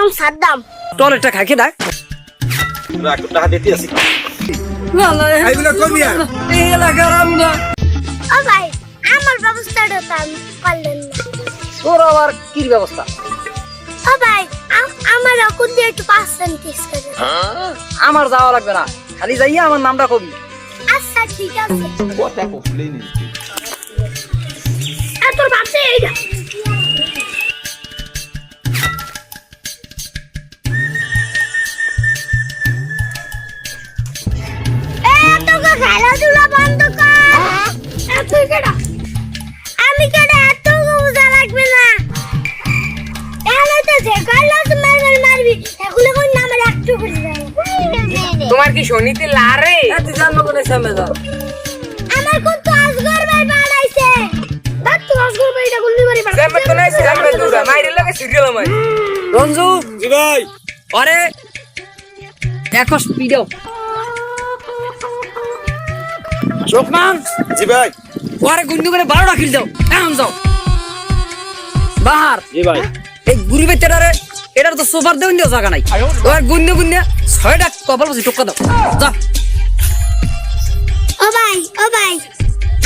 নাম সাদ্দাম। ডাক টাকা দিতে আসি এলাকার আমরা। ও ভাই আমার ব্যবস্থাটা তো আমি করলেন না। তোর আবার কি ব্যবস্থা? ও ভাই আম- আমার এখন দিয়ে একটু পার্সেন্ট কিস করে আমার যাওয়া লাগবে না। খালি যাইয়া আমার নামটা কবি। আচ্ছা ঠিক আছে। শনিতে লারে। তুই জানো কোনে সামনে যা আমার কোন তো আজগর ভাই বানাইছে? দাঁত তো আজগর ভাই এটা গুলি মারি জামে তো নাই জামে দুরা মাইরে লাগে সিরিয়াল মাই রঞ্জু জি ভাই। আরে দেখো স্পিডও লোকমান। জি ভাই। ওরে গুন্ডু করে বারোটা কিল দাও। এখন যাও। বাহার। জি ভাই। এই গুড়ি বেচারারে এটার তো সোফার দেওয়ার দিও জায়গা নাই। ওর গুন্ডে গুন্ডে ছয়টা কপাল বসে টুকা দাও। যা। ও ভাই ও ভাই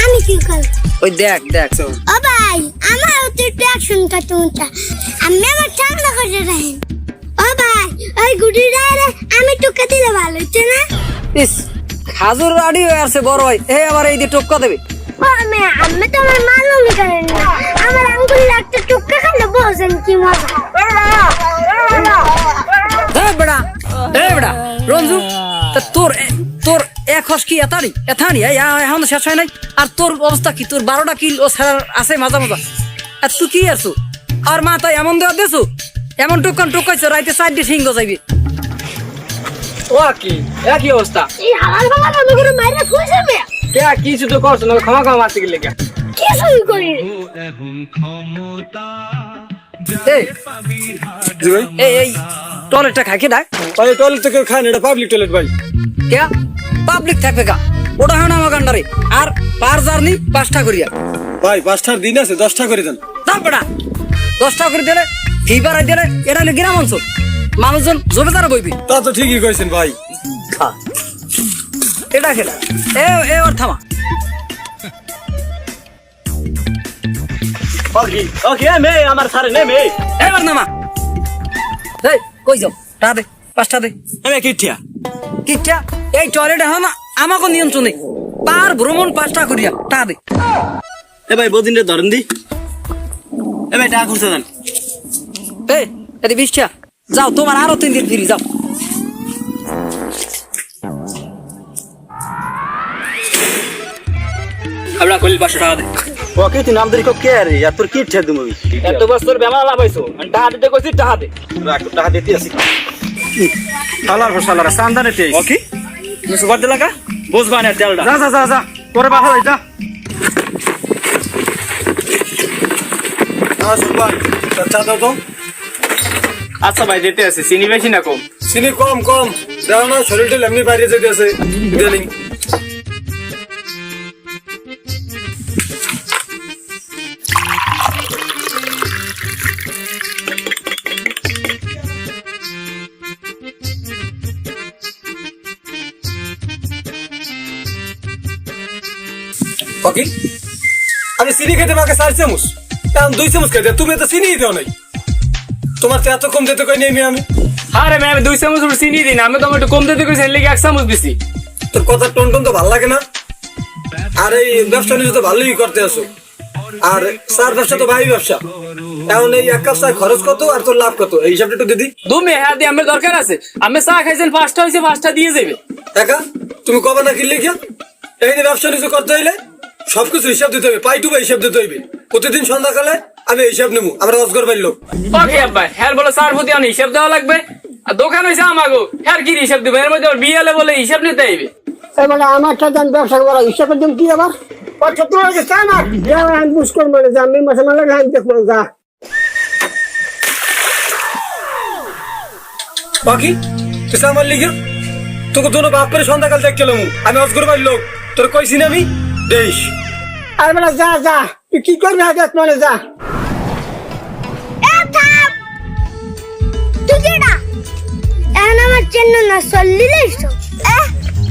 আমি কি করব? ওই দেখ দেখ ও ভাই আমার তো একটু অ্যাকশন করতে আমি আমার ঠান্ডা করে রাখেন ও ভাই ওই গুডি রে আমি টুকা দিলে ভালো হচ্ছে না? ইস খাজুর রাডি হয়ে আছে বড় ভাই। এ আবার এই দিয়ে টুকা দেবে। আমি আমি তো আমার মালুম করেন না। আমার আঙ্গুল একটা টুকা খেলে বসেন কি মজা। বেড়া। এ বেড়া রঞ্জু তা তোর তোর এক হস কি এতারি? এথানি? এখন তো শেষ হয় নাই। আর তোর অবস্থা কি? তোর বারোটা কিল ও ছাড়ার আছে মাঝা মাঝা। আর তুই কি আছো আর মা তাই এমন দেওয়া দেছো? এমন টুকান টুকাইছো রাইতে সাইড দিয়ে সিংহ যাইবে। ও কি একই অবস্থা। এই হালাল বাবা আমি করে মাইরা খুঁজে মে কে কিছু তো করছ না ক্ষমা ক্ষমা মারতে গেলে কে? কি শুরু করি এই জি ভাই এই এই টয়লেটটা খাইকে ডাক ভাই টয়লেট থেকে খান এটা পাবলিক টয়লেট ভাই। কে? পাবলিক থাকবে কা? ওটা হয় না আমার গান্ডারে আর পার জার্নি পাঁচটা করিয়া ভাই পাঁচটার দিন আছে দশটা করে দেন। তারপরা দশটা করে দিলে ফি বাড়াই দিলে এটা হলো গ্রাম অঞ্চল। মানুষজন জমে তারা বইবি। তা তো ঠিকই কইছেন ভাই। খা। এটা খেলা। এ এ ওর থামা। ওকে ওকে মে আমার সারে নে মে এবার নামা। এই কই যাও? দে পাঁচটা দে। আমি কিঠিয়া কিচ্ছা এই টয়লেট এখন আমাকে নিয়ন্ত্রণে। পার ভ্রমণ পাঁচটা করিয়া টা দে। এ ভাই বদিন ধরেন দি। এ ভাই টাকা খুঁজতে দেন। এই এদি বিশটা যাও তোমার আরও তিন দিন ফিরি যাও। আমরা কইল 500 টাকা দে। ওকে তুই নাম ধরি কে রে? আর তোর কি ঠে দিমু এত বছর বেমার লাভ হইছো আমি দিতে কইছি টাকা দে। রাখ টাকা দিতে আসি। শালার হো শালার সান্দানে তে ওকে তুমি সুপার দিলা কা? বুঝবা না তেলটা। যা যা যা যা। তোরে বাসা যাই যা। হ্যাঁ সুপার। চা দাও তো। আচ্ছা ভাই দিতে আছে চিনি বেশি না কম? চিনি কম কম। দেখো না শরীরটা এমনি বাইরে যেতে আছে। ইদানিং চিনি খেতে মাকে চার চামচ। এখন দুই চামচ খেতে তুমি তো চিনি দেও নাই। তোমার তো এত কম দিতে কই নেই আমি? আরে ম্যাম দুই চামচ চিনি দিন আমি তো একটু কম দিতে কইছি লাগি এক চামচ দিছি। তোর কথা টোন টোন তো ভালো লাগে না? আর এই ব্যবসা নিয়ে তো ভালোই করতে আসো আর চার ব্যবসা তো ভাই ব্যবসা। এখন এই এক কাপ চা খরচ কত আর তোর লাভ কত? এই হিসাবটা একটু দিদি। দুমে হ্যাঁ দিয়ে আমার দরকার আছে। আমি চা খাইছেন পাঁচটা হইছে পাঁচটা দিয়ে যাবে। একা? তুমি কবে না কিনলে কি এই ব্যবসা নিয়ে করতে হইলে সবকিছু হিসাব দিতে হবে পাই টু পাই হিসাব দিতে হইবে। প্রতিদিন সন্ধ্যাকালে আমি হিসাব নেব আমরা রোজগার পাইল ওকে আব্বা হ্যাঁ বলে স্যার প্রতি আমি হিসাব দেওয়া লাগবে আর দোকান হইছে আমাগো হ্যাঁ কি হিসাব দিব? এর মধ্যে বিয়ালে বলে হিসাব নিতে আইবে এবারে আমার সাথে আমি ব্যবসা করা জন্য কি আবার? পঁচাত্তর আমি মুস্কর মানে যা আমি মাসে মাসে লাইন দেখব যা। বাকি তুই আমার লিখে তোকে দোনো বাপ করে সন্ধ্যাকাল দেখ চলো আমি অজগর বাড়ির লোক তোর কইছি না আমি? দেশ। আর বেলা যা যা। তুই কি করবি হাজার মানে যা। এ থাম। তুই কেডা এখন আমার চেন্ন না চললি এ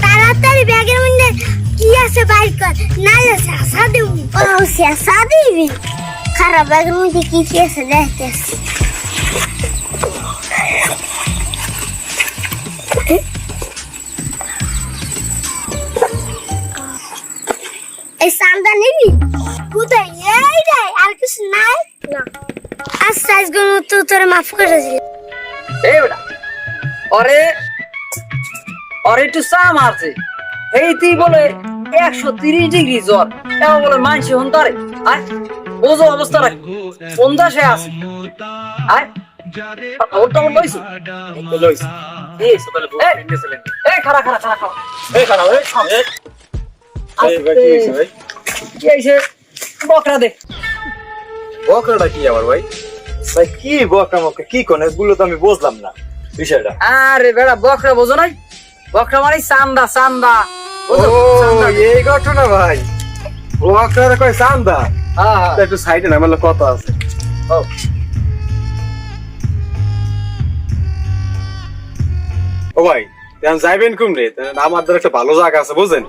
তাড়াতাড়ি ব্যাগের মধ্যে কি আছে বাইর কর নালে শেষা দিব। ও শেষা দিবি। খারাপ ব্যাগের মধ্যে কি কি আছে দেখতেছি। এই সামদা নিবি কোথায় এই রে আর কিছু নাই না আজ সাইজগুলো তো তোরে মাফ করে দিলি এই বেটা অরে অরে একটু চা মারছে এই তুই বলে একশো তিরিশ ডিগ্রি জ্বর এমন বলে মানছি হন তারে আয় বোঝো অবস্থা রাখ পঞ্চাশে আছে আয় ওর এই, খারা খারা খারা খারা এই খারা এই। কি হয়েছে বকরা দে। বকরাটা কি আমার ভাই? ভাই কি বকরা মকরা? কি কোন? এগুলো তো আমি বুঝলাম না বিষয়টা। আরে বেড়া বকরা বোঝো নাই? বকরা মানে চান্দা চান্দা। ও বুঝো? চান্দা। দে। এই ঘটনা ভাই। বকরা কয় চান্দা? হ্যাঁ, হ্যাঁ। একটু সাইডে না আমার কত আছে? ও, ও ভাই যাইবেন কুমড়ে? আমার দ্বারা একটা ভালো জায়গা আছে বুঝেন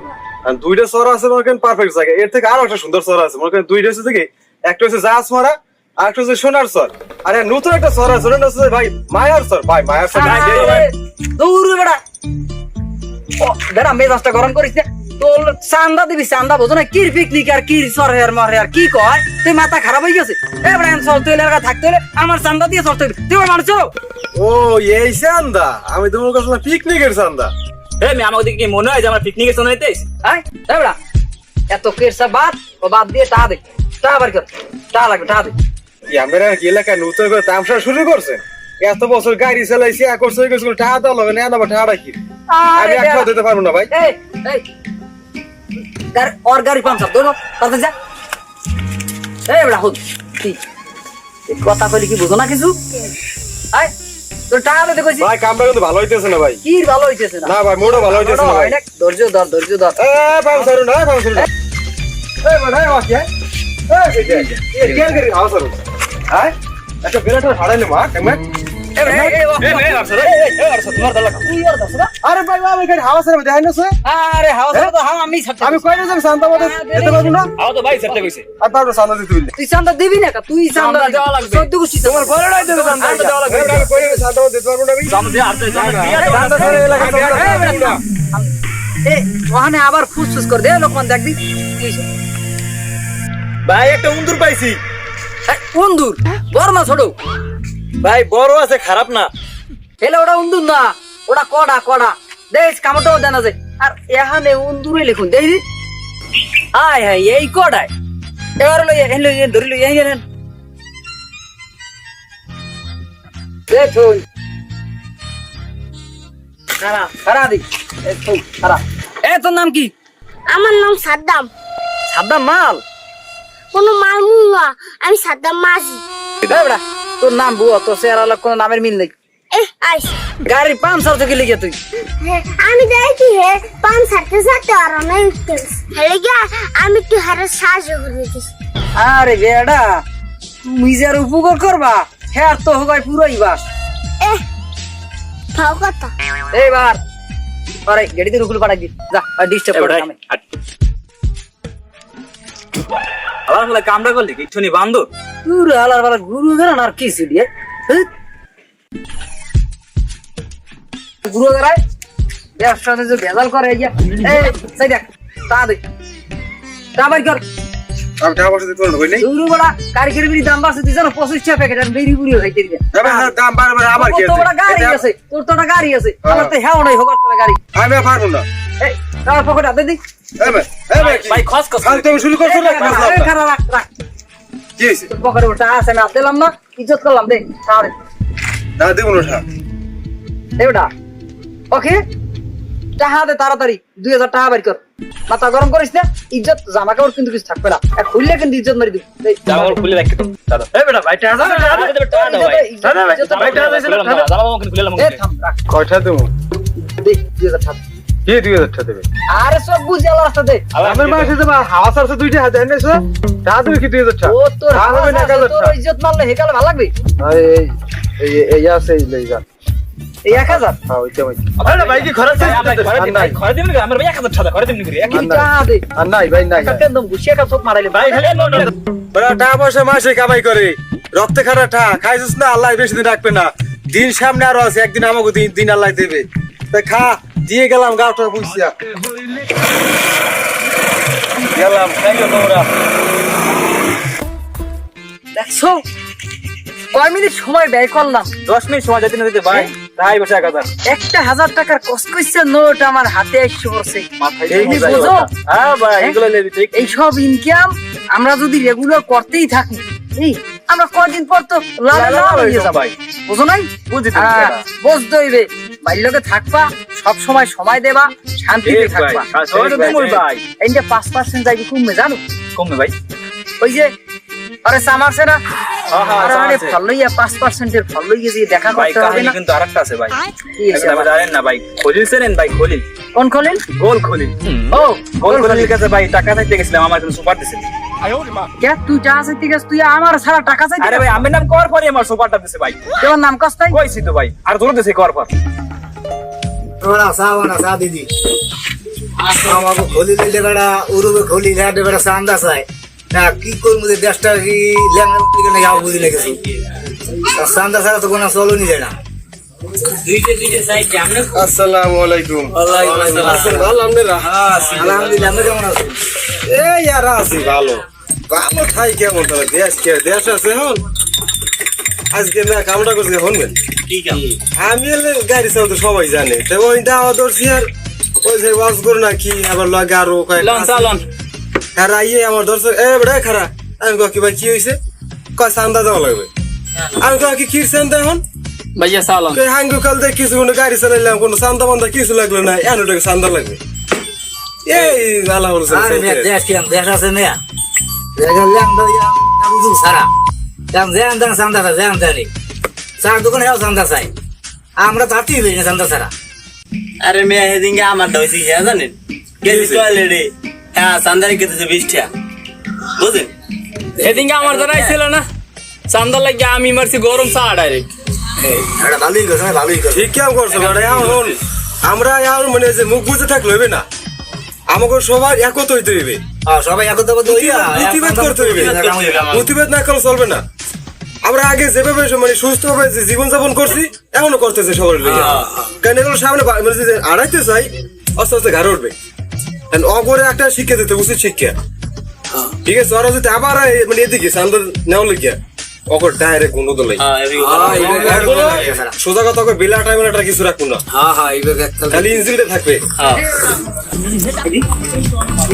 দুইটা চর আছে মনে করেন পারফেক্ট জায়গা। এর থেকে আরও একটা সুন্দর চর আছে। মনে করেন দুইটা হচ্ছে থেকে একটা হচ্ছে জাহাজ মারা আর একটা হচ্ছে সোনার চর। আর নতুন একটা চর আছে ওটা হচ্ছে ভাই মায়ার চর। ভাই মায়ার চর দৌড় বেড়া ও, বেড়া মেজাজটা গরম করিস না। তোর চান্দা দিবি চান্দা বোঝো না কির পিকনিক আর কির সরে আর মরে আর কি কয়? তুই মাথা খারাপ হয়ে গেছে। হইলে এলাকা থাকতে হলে আমার চান্দা দিয়ে হইবে তুই মানুষ ও এই চান্দা? আমি তোমার কাছে পিকনিকের চান্দা? এই মেয়ে আমাকে দেখে কি মনে হয় যে আমরা পিকনিকের সময় যেতে এসেছি? আয় এ বেড়া এত কেরসা বাদ? ও বাদ দিয়ে টাকা দে বার কর লাগবে দে। কি আমরা কি এলাকায় নতুন করে তামসা শুরু করছে? এত বছর গাড়ি চালাইছি এক করছে ওই করছে টাকা দেওয়া লাগবে না টাকাটা কি? আমি বেড়া। দিতে পারব না ভাই। এই এই। গাড়ি ওর তাতে যা। এই বেড়া হুদ কি? কথা কইলি কি বুঝো না কিছু? আয়। তোর টাকা দিতে কইছি ভাই কামটা কিন্তু ভালো হইতেছে না ভাই কি ভালো হইতেছে না না ভাই মোটা ভালো হইতেছে না ভাই ধৈর্য ধর ধৈর্য ধর এ পাম সরু না পাম সরু এ বড় ভাই ওকে এ এ রিয়াল করি হাওয়া সরু হ্যাঁ একটা বেলাটা হারাইলে মা কেমন তুই আর দছ না? আরে ভাই ভাই আমি হাওয়া সরু দেখাই না আরে হাওয়া ছাড়া তো হাওয়া আমি আমি কই না যাম শান্ত মতো যেতে পারব না আও তো ভাই সেটা কইছে আর পারব শান্ত দিতে হইলে তুই চান্দা দিবি না তুই চান্দা চান্দা দেওয়া লাগবে। চোদ্দ গোষ্ঠী তোমার বড় নাই দেবে শান্ত শান্ত দেওয়া লাগবে। আমি কই না শান্ত দিতে পারব না আমি জাম দিয়ে আসতে জাম দিয়ে শান্ত আসতে। করে এলাকা এ ওখানে আবার ফুসফুস করে দে লোকমান দেখবি ভাই একটা উন্দুর পাইছি এই, উন্দুর বড় না ছোট ভাই বড় আছে খারাপ না। এলে ওটা উন্দুর না ওটা কড়া কড়া। দেখ কামটাও জানা যায়। আর এখানে উন্দুরে লিখুন দেখি আয় হায় এই কড়ায়। এবার লই এন লই ধরি লই এই এন দেখুন খারা খারা দি। এই খারা। এ তোর নাম কি? আমার নাম সাদ্দাম। সাদ্দাম মাল? কোনো মাল মুয়া আমি সাদ্দাম বেড়া। তোর নাম বুয়া তোর চেহারা কোনো নামের মিল নেই। গাড়ির পাম্পসার থেকে লিখে তুই। আমি দেখি হে আর অনেক হেলে গিয়া আমি একটু হারে সাহায্য করে দিছি আরে বেড়া তুমি যার উপকার করবা হ্যাঁ তো হবাই পুরোই বাস। এ ফাও কথা। এইবার আরে গাড়িতে রুকুল পাঠাই দি যা ডিস্টার্ব করে আমি। আবার বলে কামড়া করলি কি? ছুনি বান্দর। পুরো হালার বালা গুরু ধরেন আর কি সিডিয়ে গুরু ধরায় ব্যবসাতে যে ভেজাল করে এই যে, এই সেই দেখ তা দে। তা বাড়ি কর। আমি টাকা পয়সা দিতে পারব না বুঝলি বড়া কারিগরি বিড়ি দাম বাড়ছে দিছে না পঁচিশ টাকা প্যাকেট আর বেরি বুড়িও খাইতে দিবে। হ্যাঁ, দাম বারবার আবার কি তোর তো গাড়ি আছে তোর তো একটা গাড়ি আছে। আমার তো হ্যাঁ নাই হোকার তোর গাড়ি। আমি পারব না। এই পকেট হাতে দি ভাই এ ভাই ভাই খস খস তুমি শুরু করছ না রাখ রাখ কি হয়েছে পকেটে ওটা আছে আমি দিলাম না ইজ্জত করলাম দে তাহলে না দেবো না ওটা। দেবটা ওকে টাকা দে তাড়াতাড়ি দুই হাজার টাকা বের কর মাথা গরম করিস না ইজ্জত জামা কাপড় কিন্তু কিছু থাকবে না আর খুললে কিন্তু ইজ্জত মারি দিব জামা কাপড় খুলে রাখতে তো দাদা এই বেটা ভাই টাকা দাও টাকা দাও টাকা দাও ভাই ইজ্জত- ইজ্জত- ভাই টাকা দাও জামা কাপড় খুলে লাম এই থাম, রাখ। কয়টা দেবো দে, দুই হাজার টাকা। কি দুই হাজার টাকা দেবে? আরে সব বুঝে আল্লাহ রাস্তা দে আমার মাসে দেবা হাওয়া সারছে দুইটা হাতে এনেছো টাকা দেবে কি দুই হাজার টাকা? ও তোর টাকা দেবে না এক হাজার তোর ইজ্জত মারলে হেকালে ভালো লাগবে? এই এই এই আছে এই লই যা। এই এক হাজার? হ্যাঁ ওইটা ওই আরে ভাই কি খরচ ভাই খরচ দিবেন আমার ভাই 1000 টাকা খরচ দিবেন কি টাকা দে আর নাই ভাই নাই একদম গুছিয়ে কাজ মারাইলে। ভাই খালি টাকা পয়সা মাসে কামাই করে রক্তে খারা ঠা খাইছিস না আল্লাহ বেশি দিন রাখবে না। দিন সামনে আরও আছে একদিন আমাকে দিন দিন আল্লাহ দেবে। খা দিয়ে গেলাম গাওটা বুঝছিয়া গেলাম খাই তোমরা। দেখছ? কয় মিনিট সময় ব্যয় করলাম? দশ মিনিট সময় যাইতে না দিতে ভাই তাই বসে এক হাজার। একটা হাজার টাকার কসকইছে নোট আমার হাতে এসে পড়ছে। হ্যাঁ ভাই এগুলো লেবি ঠিক? এইসব ইনকাম আমরা যদি রেগুলার করতেই থাকি আমরা কয়দিন পর তো লাভ লাভ হয়ে হয়ে যাব। বুঝো নাই? বুঝি তো হ্যাঁ, বুঝতে হইবে। বাল্যকে থাকবা সব সময় সময় দেবা শান্তিতে ভাই থাকবা। ভাই এইটা পাঁচ পার্সেন্ট যাইবে কমবে জানো? কমবে ভাই। ওই যে আরে সামারছে না? হ্যাঁ, হ্যাঁ, আরে আরে ফল লইয়া পাঁচ পার্সেন্টের ফল লইয়া দিয়ে দেখা করতে হবে না। কিন্তু আরেকটা আছে ভাই। আপনি জানেন না ভাই খলিল ভাই খলিল? কোন খলিল? গোল খলিল। ও গোল খলিলের কাছে ভাই টাকা চাইতে গেছিলাম আমার জন্য সুপার দিছিল তুই টাকা চাইতে গেছ তুই আমার সারা টাকা চাইতে আরে ভাই আমি নাম কর পরে আমার সুপারটা দিছে ভাই। তোর নাম কস্তাই কইছি তো ভাই আর জোর দিছে কর পর। তোরা সাবানা সা দিদি। আমাকে খোলি দিলে বেড়া উরুবে খোলি লেটে বেড়া সান্দা চাই না কি করব যে দেশটা কি লেঙ্গা দিকে না বুঝি লেগেছে সান্দা ছাড়া তো কোনো চলো নি যায় না। আসসালামু আলাইকুম। আছেন ভালো আপনারা আলহামদুলিল্লাহ কেমন আছি? এই আর আছি ভালো। ভালো। ঠাই কেমন তাহলে দেশ কে দেশ আছে এখন? আজকে না কামটা করছে শুনবেন আমি এলে গাড়ি চাও তো সবাই জানে তো ওই দাওয়া ধরছি আর ওই যে ওয়াজ করো না কি আবার লাগে আরও আর আইয়ে আমার দর্শক এ বেড়া খারা আমি কি ভাই কি হয়েছে কয় চান্দা দেওয়া লাগবে আমি কি কি চান্দা এখন ভাইয়া চালন কই হাঙ্গু কাল দেখ কিছু কোনো গাড়ি চালাইলাম কোনো চান্দা বান্দা কিছু লাগল না এনটাকে চান্দা লাগবে এই আল্লাহ কি দেশ আছে মেয়া দেখা ইয়া সারা কাম জেন দেন সান্দা চাই জেন। দেনি চার দোকানে সান্দা চাই। আমরা তাতেই বেরি না সান্দা ছাড়া। আরে মেয়ে সেদিনকে আমার হয়েছে হ্যাঁ জানেন? গেছি টয়লেটে হ্যাঁ সান্দারে কেটেছে বিশটা। বুঝলেন? এদিনকে আমার দ্বারা ছিল না। চান্দা লাগে আমি মারছি গরম চা ডাইরেক্ট এটা ভালোই করছে ভালোই করছে। ঠিক কেমন করছ এখন আমরা এখন মানে যে মুখ বুঝে থাকলে হইবে না। আমাকে সবার একত হইতে হইবে। হ্যাঁ, সবাই হইয়া প্রতিবাদ করতে হইবে। প্রতিবাদ না করলে চলবে না। আমরা আগে যেভাবে মানে সুস্থ ভাবে জীবন যাপন করছি এখনও করতেছে সবার কারণ এগুলো সামনে মানে আড়াইতে চাই আস্তে আস্তে ঘাড়ে উঠবে। অগরে একটা শিক্ষা দিতে উচিত শিক্ষা। ঠিক আছে ওরা যদি আবার মানে এদিকে সান্দর নেওয়া লিখিয়া অগর ডাইরেক্ট গুণ দলাই হ্যাঁ সোজা কথা কই বেলা টাইম একটা কিছু রাখব না। হ্যাঁ হ্যাঁ এইবার একটা খালি ইঞ্জিনটা থাকবে। হ্যাঁ।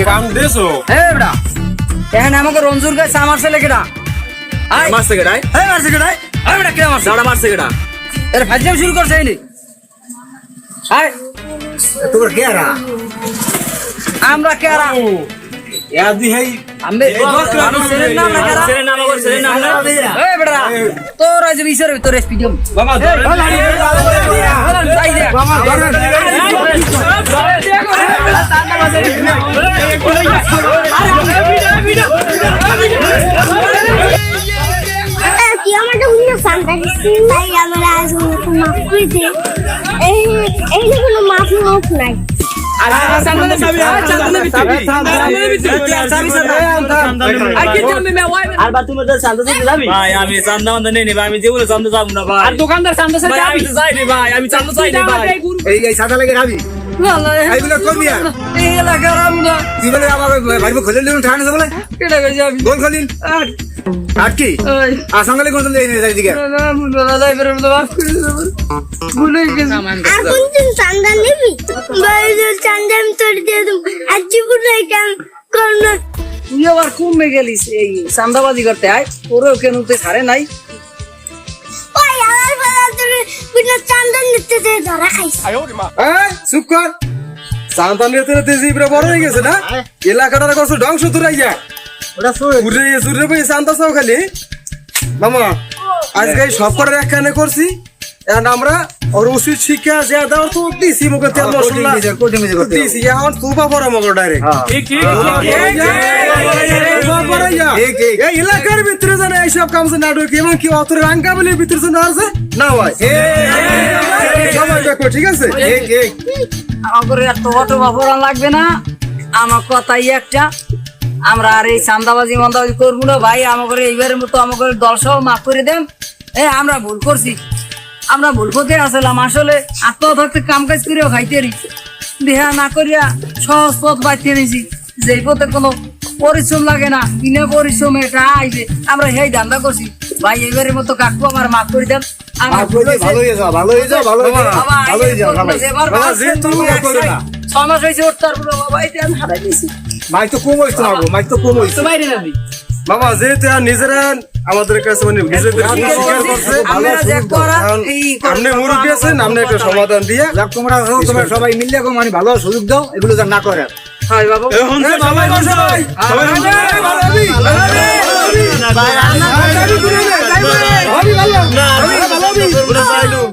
কাম দেছো? হে বেটা এখানে আমাকে রঞ্জুর কাছে আমার ছেলে কেডা? আয় মারছে কেডাই হে মারছে কেডা আয় বেটা কে মারছে দাঁড়া মারছে কেডা এর ফাজলাম শুরু করছে এইনি আয় তোমার কে রা আমরা কেরা ইয়াদি হেই আমি আমি ছেলের নাম না কেরা ছেলের নাম আমার ছেলের নাম না এই বেটা তোর আজ বিচার তোর এসপিডিএম বাবা ধরে যাই দে তুই আমাকে উন্নত সান্তা তাই আমার আজ উন্নত মাফ করে দে এই এই যে কোনো মাফ মাফ নাই। দোকানদার চান্দা চাই যাই ভাই আমি চান্দা চাই ভাই এই এই সাদা লাগে খাবি এইগুলো করবি আর? এই এলাকার আমরা। তুই বলে আমার ভাই খুলে নিল ঠান্ডা বলে? কেডা গেছে আমি গোল খলিল আর? কি? ওই। আসামলে কোন দিন এই দিকে। না দাই বেরো তো মাফ করে দেব। ভুলে গেছি। আর কোনদিন চান্দা নিবি? বাইরে চান্দা আমি তোর দিয়ে দেবো। আর জীবনে কেন কর তুই আবার কমে গেলিস এই চান্দাবাজি করতে আয়। ওরেও কেন তুই ছাড়ে নাই। ওই আমার তোর বিনা ধরা চুপ কর। সান্তান বড় হয়ে গেছে না? এলাকাটার করছ ধ্বংস তুরাই যা ওটা শুন উড়ে সুরে পেয়ে সান্তা চাও খালি? মামা আজকে সব করার একখানে করছি। এখন আমরা ওর উচিত শিক্ষা যা দাও তো দিছি মুখে তেল হ্যাঁ, মশলা। মিজে কোটি মিজে করতে দিছি এখন তুবা পড়া মগর ডাইরেক্ট ঠিক ঠিক এই এলাকার ভিতরে জানে এইসব কাম যে নাটক এমন কি অত রাঙ্গাবলির ভিতরে জানে আছে না ভাই দেখো ঠিক আছে? আমাদের এত অটো বাপরা লাগবে না? আমার কথাই একটা। আমরা আর এই চান্দাবাজি মান্দাবাজি করব না ভাই। আমাদের এইবারের মতো আমাদের সহ মাফ করে দেন। এই আমরা ভুল করছি। আমরা ভুল করতে আসলাম আসলে আত্মহত্যা থাকতে কাম কাজ করেও খাইতে দেহা না করিয়া সহজ পথ বাইতে নিয়েছি যেই পথে কোনো পরিশ্রম লাগে না বিনা পরিশ্রমে এটা আইবে। আমরা সেই ধান্দা করছি। ভাই এবারের মতো কাকু আমার মাফ করে দেন। বাবা, যেহেতু নিজেরা আমাদের কাছে মানে নিজেদের স্বীকার করছে আমরা যে করা এখন এই আপনি মুরব্বী আছেন আপনি একটা সমাধান দিয়ে? তোমরা তোমরা সবাই মিলে গো মানে ভালো সুযোগ দাও এগুলো যেন না করে। হয় বাবা। ভালো Burası Aylum.